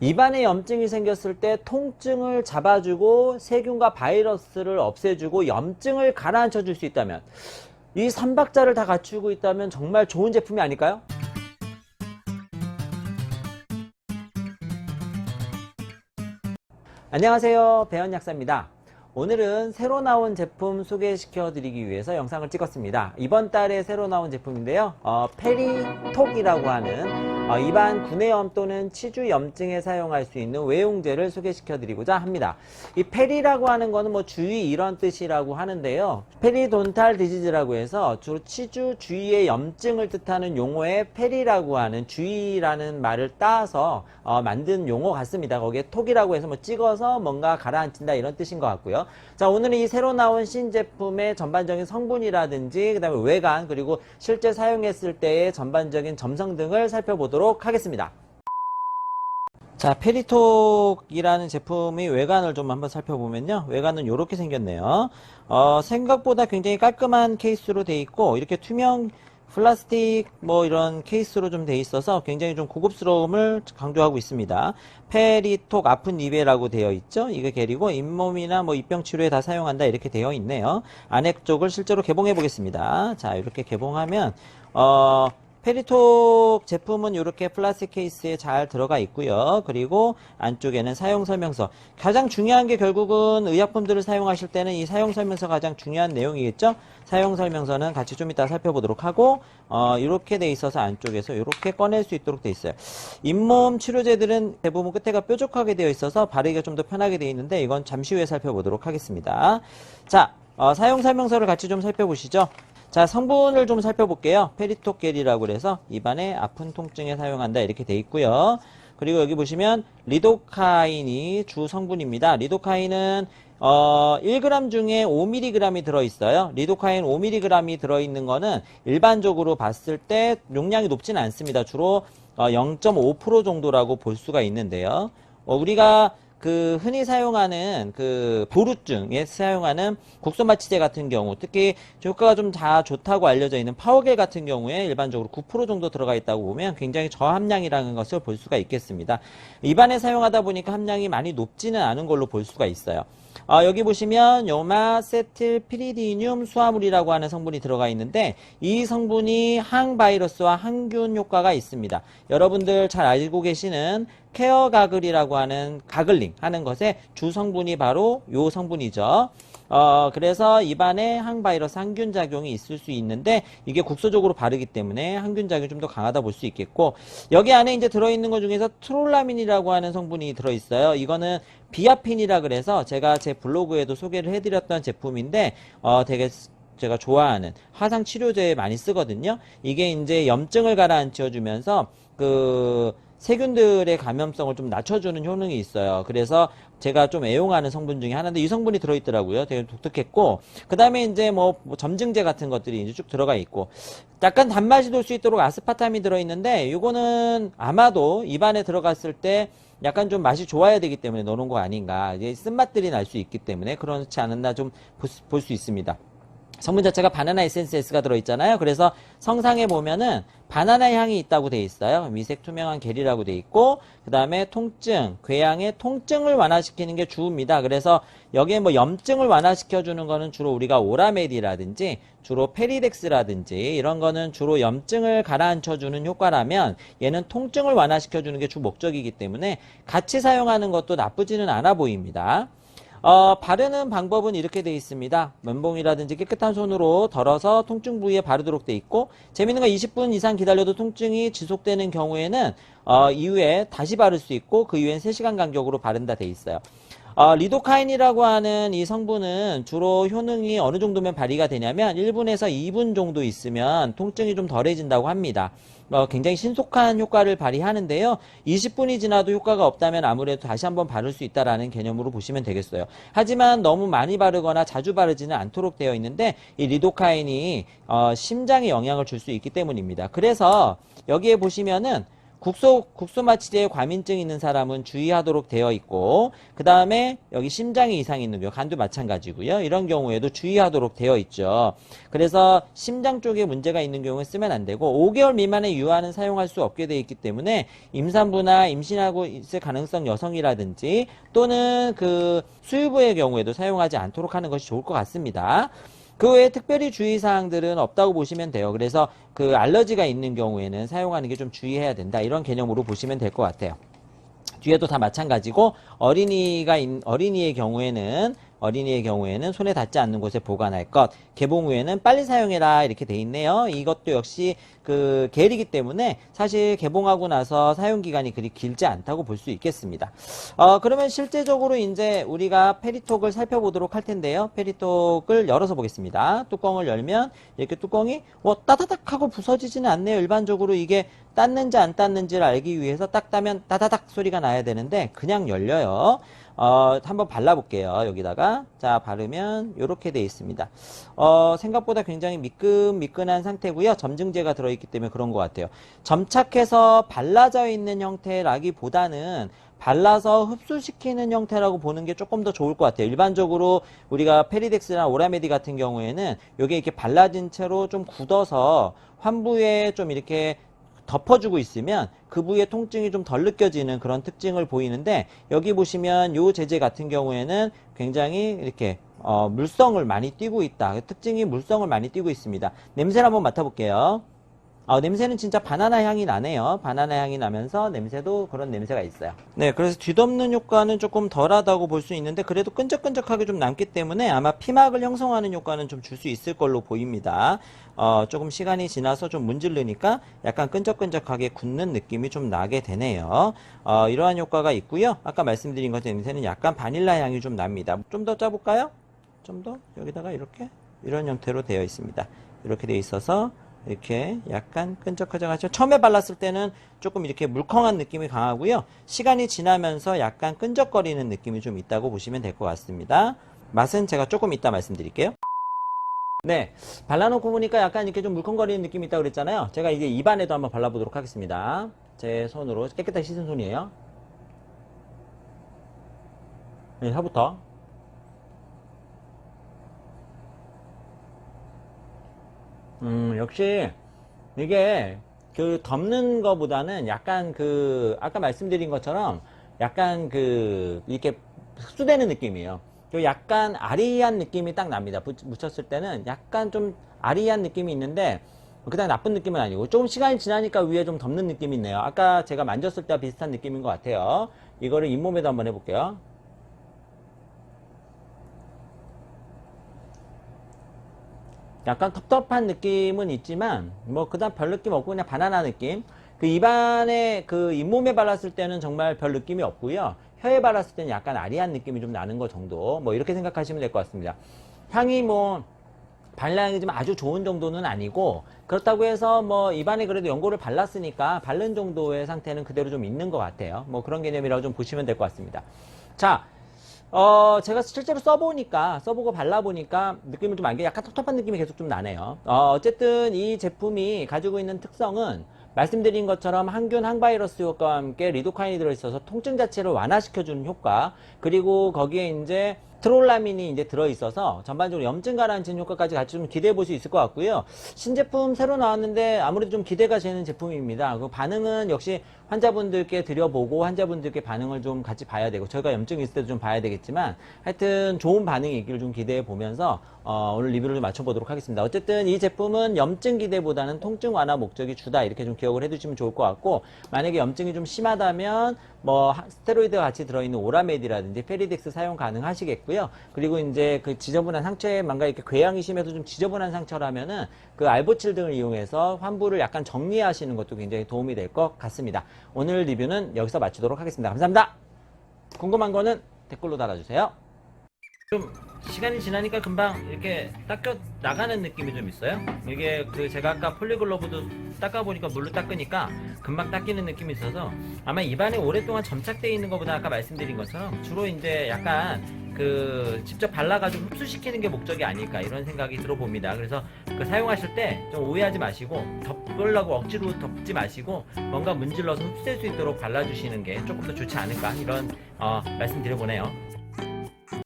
입안에 염증이 생겼을 때 통증을 잡아주고 세균과 바이러스를 없애주고 염증을 가라앉혀 줄 수 있다면 이 삼박자를 다 갖추고 있다면 정말 좋은 제품이 아닐까요? 안녕하세요. 배현약사입니다. 오늘은 새로 나온 제품 소개시켜 드리기 위해서 영상을 찍었습니다. 이번 달에 새로 나온 제품인데요. 어, 페리톡이라고 하는 어, 입안 구내염 또는 치주 염증에 사용할 수 있는 외용제를 소개시켜 드리고자 합니다. 이 페리라고 하는 거는 뭐 주의 이런 뜻이라고 하는데요. 페리돈탈 디지즈라고 해서 주로 치주 주위의 염증을 뜻하는 용어에 페리라고 하는 주의라는 말을 따서 어, 만든 용어 같습니다. 거기에 톡이라고 해서 뭐 찍어서 뭔가 가라앉힌다 이런 뜻인 것 같고요. 자, 오늘은 이 새로 나온 신제품의 전반적인 성분이라든지 그다음에 외관 그리고 실제 사용했을 때의 전반적인 점성 등을 살펴보도록 하겠습니다. 자, 페리톡이라는 제품의 외관을 좀 한번 살펴보면요. 외관은 이렇게 생겼네요. 어, 생각보다 굉장히 깔끔한 케이스로 돼 있고 이렇게 투명 플라스틱 뭐 이런 케이스로 좀 돼 있어서 굉장히 좀 고급스러움을 강조하고 있습니다. 페리톡 아픈 입에라고 되어 있죠. 이게 게리고 잇몸이나 뭐 입병 치료에 다 사용한다 이렇게 되어 있네요. 안에 쪽을 실제로 개봉해 보겠습니다. 자, 이렇게 개봉하면 어 페리톡 제품은 이렇게 플라스틱 케이스에 잘 들어가 있고요. 그리고 안쪽에는 사용 설명서. 가장 중요한 게 결국은 의약품들을 사용하실 때는 이 사용 설명서 가장 중요한 내용이겠죠. 사용 설명서는 같이 좀 이따 살펴보도록 하고 어, 이렇게 돼 있어서 안쪽에서 이렇게 꺼낼 수 있도록 돼 있어요. 잇몸 치료제들은 대부분 끝에가 뾰족하게 되어 있어서 바르기가 좀 더 편하게 되어 있는데 이건 잠시 후에 살펴보도록 하겠습니다. 자, 어, 사용 설명서를 같이 좀 살펴보시죠. 자, 성분을 좀 살펴볼게요. 페리토겔이라고 그래서 입안에 아픈 통증에 사용한다 이렇게 돼 있고요. 그리고 여기 보시면 리도카인이 주 성분입니다. 리도카인은 어, 1g 중에 5mg이 들어있어요. 리도카인 5mg이 들어있는 거는 일반적으로 봤을 때 용량이 높지는 않습니다. 주로 어, 0.5% 정도라고 볼 수가 있는데요. 어, 우리가 그 흔히 사용하는 그 보루증에 사용하는 국소마취제 같은 경우 특히 효과가 좀 다 좋다고 알려져 있는 파워겔 같은 경우에 일반적으로 9% 정도 들어가 있다고 보면 굉장히 저함량이라는 것을 볼 수가 있겠습니다. 입안에 사용하다 보니까 함량이 많이 높지는 않은 걸로 볼 수가 있어요. 어, 여기 보시면 요마 세틸 피리디늄 수화물이라고 하는 성분이 들어가 있는데 이 성분이 항바이러스와 항균 효과가 있습니다. 여러분들 잘 알고 계시는 케어 가글이라고 하는 가글링 하는 것의 주 성분이 바로 요 성분이죠. 어, 그래서 입안에 항바이러스 항균 작용이 있을 수 있는데 이게 국소적으로 바르기 때문에 항균 작용이 좀 더 강하다 볼 수 있겠고 여기 안에 이제 들어 있는 것 중에서 트롤라민이라고 하는 성분이 들어 있어요. 이거는 비아핀이라 그래서 제가 제 블로그에도 소개를 해 드렸던 제품인데 어, 되게 제가 좋아하는 화상 치료제에 많이 쓰거든요. 이게 이제 염증을 가라앉혀 주면서 그 세균들의 감염성을 좀 낮춰주는 효능이 있어요. 그래서 제가 좀 애용하는 성분 중에 하나인데 이 성분이 들어있더라고요. 되게 독특했고 그 다음에 이제 뭐, 뭐 점증제 같은 것들이 이제 쭉 들어가 있고 약간 단맛이 돌 수 있도록 아스파탐이 들어있는데 이거는 아마도 입안에 들어갔을 때 약간 좀 맛이 좋아야 되기 때문에 넣어놓은 거 아닌가. 이제 쓴맛들이 날 수 있기 때문에 그렇지 않았나 좀 볼 수 있습니다. 성분 자체가 바나나 에센스 S가 들어있잖아요. 그래서 성상에 보면은 바나나 향이 있다고 돼 있어요. 미색 투명한 겔이라고 돼 있고 그 다음에 통증, 궤양의 통증을 완화시키는 게 주입니다. 그래서 여기에 뭐 염증을 완화시켜주는 거는 주로 우리가 오라메디라든지 주로 페리덱스라든지 이런 거는 주로 염증을 가라앉혀주는 효과라면 얘는 통증을 완화시켜주는 게 주 목적이기 때문에 같이 사용하는 것도 나쁘지는 않아 보입니다. 어, 바르는 방법은 이렇게 되어 있습니다. 면봉이라든지 깨끗한 손으로 덜어서 통증 부위에 바르도록 되어 있고 재밌는 건 20분 이상 기다려도 통증이 지속되는 경우에는 어, 이후에 다시 바를 수 있고 그 이후엔 3시간 간격으로 바른다 되어 있어요. 어, 리도카인이라고 하는 이 성분은 주로 효능이 어느 정도면 발휘가 되냐면 1분에서 2분 정도 있으면 통증이 좀 덜해진다고 합니다. 어, 굉장히 신속한 효과를 발휘하는데요. 20분이 지나도 효과가 없다면 아무래도 다시 한번 바를 수 있다라는 개념으로 보시면 되겠어요. 하지만 너무 많이 바르거나 자주 바르지는 않도록 되어 있는데 이 리도카인이 어, 심장에 영향을 줄 수 있기 때문입니다. 그래서 여기에 보시면은 국소 국소마취제에 과민증 있는 사람은 주의하도록 되어 있고 그 다음에 여기 심장이 이상 있는 경우 간도 마찬가지고요. 이런 경우에도 주의하도록 되어 있죠. 그래서 심장 쪽에 문제가 있는 경우에 쓰면 안 되고 5개월 미만의 유아는 사용할 수 없게 되어 있기 때문에 임산부나 임신하고 있을 가능성 여성이라든지 또는 그 수유부의 경우에도 사용하지 않도록 하는 것이 좋을 것 같습니다. 그 외에 특별히 주의사항들은 없다고 보시면 돼요. 그래서 그 알러지가 있는 경우에는 사용하는 게 좀 주의해야 된다. 이런 개념으로 보시면 될 것 같아요. 뒤에도 다 마찬가지고 어린이가 있- 어린이의 경우에는 어린이의 경우에는 손에 닿지 않는 곳에 보관할 것. 개봉 후에는 빨리 사용해라. 이렇게 돼 있네요. 이것도 역시 그 계획이기 때문에 사실 개봉하고 나서 사용 기간이 그리 길지 않다고 볼 수 있겠습니다. 어 그러면 실제적으로 이제 우리가 페리톡을 살펴보도록 할 텐데요. 페리톡을 열어서 보겠습니다. 뚜껑을 열면 이렇게 뚜껑이 뭐 따다닥 하고 부서지지는 않네요. 일반적으로 이게 땄는지 안 땄는지를 알기 위해서 딱 따면 따다닥 소리가 나야 되는데 그냥 열려요. 어, 한번 발라볼게요. 여기다가. 자, 바르면 이렇게 돼 있습니다. 어, 생각보다 굉장히 미끈미끈한 상태고요. 점증제가 들어있기 때문에 그런 것 같아요. 점착해서 발라져 있는 형태라기보다는 발라서 흡수시키는 형태라고 보는 게 조금 더 좋을 것 같아요. 일반적으로 우리가 페리덱스나 오라메디 같은 경우에는 이게 이렇게 발라진 채로 좀 굳어서 환부에 좀 이렇게 덮어주고 있으면 그 부위의 통증이 좀 덜 느껴지는 그런 특징을 보이는데 여기 보시면 요 재질 같은 경우에는 굉장히 이렇게 어, 물성을 많이 띠고 있다. 특징이 물성을 많이 띠고 있습니다. 냄새를 한번 맡아볼게요. 아, 냄새는 진짜 바나나 향이 나네요. 바나나 향이 나면서 냄새도 그런 냄새가 있어요. 네, 그래서 뒤덮는 효과는 조금 덜하다고 볼 수 있는데 그래도 끈적끈적하게 좀 남기 때문에 아마 피막을 형성하는 효과는 좀 줄 수 있을 걸로 보입니다. 어, 조금 시간이 지나서 좀 문질르니까 약간 끈적끈적하게 굳는 느낌이 좀 나게 되네요. 어, 이러한 효과가 있고요. 아까 말씀드린 것처럼 냄새는 약간 바닐라 향이 좀 납니다. 좀 더 짜볼까요? 좀 더 여기다가 이렇게 이런 형태로 되어 있습니다. 이렇게 되어 있어서 이렇게 약간 끈적끈적 하죠. 처음에 발랐을 때는 조금 이렇게 물컹한 느낌이 강하고요. 시간이 지나면서 약간 끈적거리는 느낌이 좀 있다고 보시면 될 것 같습니다. 맛은 제가 조금 이따 말씀드릴게요. 네, 발라놓고 보니까 약간 이렇게 좀 물컹거리는 느낌이 있다고 그랬잖아요. 제가 이제 입안에도 한번 발라보도록 하겠습니다. 제 손으로 깨끗하게 씻은 손이에요. 네, 혀부터. 음, 역시 이게 그 덮는 거보다는 약간 그 아까 말씀드린 것처럼 약간 그 이렇게 흡수되는 느낌이에요. 그 약간 아리한 느낌이 딱 납니다. 붙- 묻혔을 때는 약간 좀 아리한 느낌이 있는데 그다음 나쁜 느낌은 아니고 조금 시간이 지나니까 위에 좀 덮는 느낌이 있네요. 아까 제가 만졌을 때와 비슷한 느낌인 것 같아요. 이거를 잇몸에도 한번 해볼게요. 약간 텁텁한 느낌은 있지만 뭐 그다음 별 느낌 없고 그냥 바나나 느낌. 그 입안에 그 잇몸에 발랐을 때는 정말 별 느낌이 없고요. 혀에 발랐을 때는 약간 아리한 느낌이 좀 나는 것 정도. 뭐 이렇게 생각하시면 될 것 같습니다. 향이 뭐 발량이 좀 아주 좋은 정도는 아니고 그렇다고 해서 뭐 입안에 그래도 연고를 발랐으니까 바른 정도의 상태는 그대로 좀 있는 것 같아요. 뭐 그런 개념이라고 좀 보시면 될 것 같습니다. 자, 어, 제가 실제로 써보니까, 써보고 발라보니까 느낌을 좀 알게 약간 텁텁한 느낌이 계속 좀 나네요. 어, 어쨌든 이 제품이 가지고 있는 특성은 말씀드린 것처럼 항균, 항바이러스 효과와 함께 리도카인이 들어있어서 통증 자체를 완화시켜주는 효과, 그리고 거기에 이제 트롤라민이 이제 들어있어서 전반적으로 염증 가라앉히는 효과까지 같이 좀 기대해 볼 수 있을 것 같고요. 신제품 새로 나왔는데 아무래도 좀 기대가 되는 제품입니다. 그 반응은 역시 환자분들께 드려보고 환자분들께 반응을 좀 같이 봐야 되고 저희가 염증이 있을 때도 좀 봐야 되겠지만 하여튼 좋은 반응이 있기를 좀 기대해 보면서 어, 오늘 리뷰를 좀 맞춰보도록 하겠습니다. 어쨌든 이 제품은 염증 기대보다는 통증 완화 목적이 주다 이렇게 좀 기억을 해두시면 좋을 것 같고 만약에 염증이 좀 심하다면 뭐 하- 스테로이드가 같이 들어있는 오라메디라든지 페리덱스 사용 가능하시겠고 요. 그리고 이제 그 지저분한 상처에 뭔가 이렇게 궤양이 심해서 좀 지저분한 상처라면은 그 알보칠 등을 이용해서 환부를 약간 정리하시는 것도 굉장히 도움이 될 것 같습니다. 오늘 리뷰는 여기서 마치도록 하겠습니다. 감사합니다. 궁금한 거는 댓글로 달아주세요. 좀 시간이 지나니까 금방 이렇게 닦여 나가는 느낌이 좀 있어요. 이게 그 제가 아까 폴리글로브도 닦아 보니까 물로 닦으니까 금방 닦이는 느낌이 있어서 아마 입안에 오랫동안 점착되어 있는 것보다 아까 말씀드린 것처럼 주로 이제 약간 그 직접 발라가지고 흡수시키는 게 목적이 아닐까 이런 생각이 들어봅니다. 그래서 그 사용하실 때 좀 오해하지 마시고 덮으려고 억지로 덮지 마시고 뭔가 문질러서 흡수될 수 있도록 발라주시는 게 조금 더 좋지 않을까 이런 어, 말씀 드려보네요.